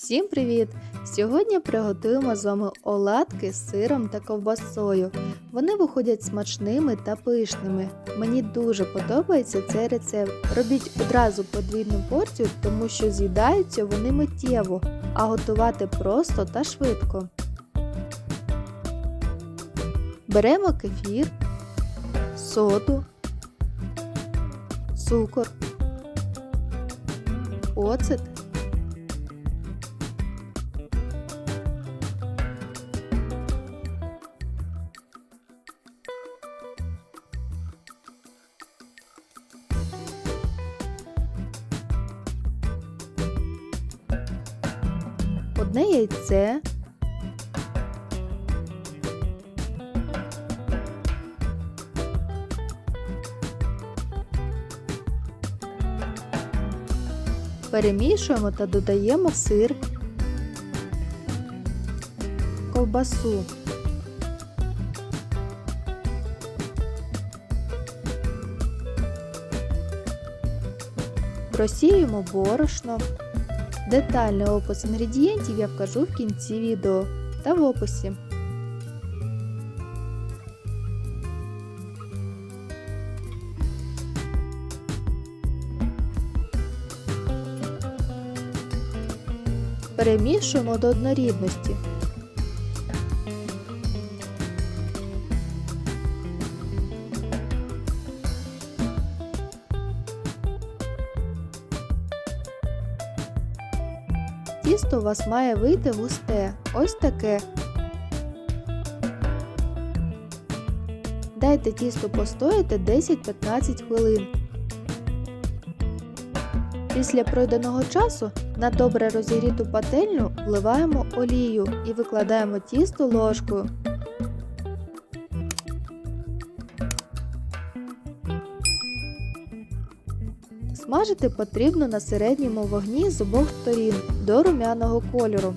Всім привіт! Сьогодні приготуємо з вами оладки з сиром та ковбасою. Вони виходять смачними та пишними. Мені дуже подобається цей рецепт. Робіть одразу подвійну порцію, тому що з'їдаються вони миттєво, а готувати просто та швидко. Беремо кефір, соду, цукор, оцет. Одне яйце, перемішуємо та додаємо сир, ковбасу. Просіємо борошно. Детальний опис інгредієнтів я вкажу в кінці відео та в описі. Перемішуємо до однорідності. Тісто у вас має вийти густе, ось таке. Дайте тісто постояти 10-15 хвилин. Після пройденого часу на добре розігріту пательню вливаємо олію і викладаємо тісто ложкою. Смажити потрібно на середньому вогні з обох сторін до румяного кольору.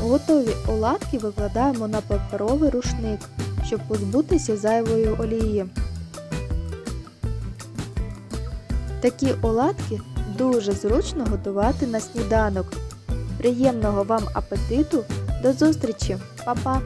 Готові оладки викладаємо на паперовий рушник, щоб позбутися зайвої олії. Такі оладки дуже зручно готувати на сніданок. Приємного вам апетиту! До зустрічі! Па-па!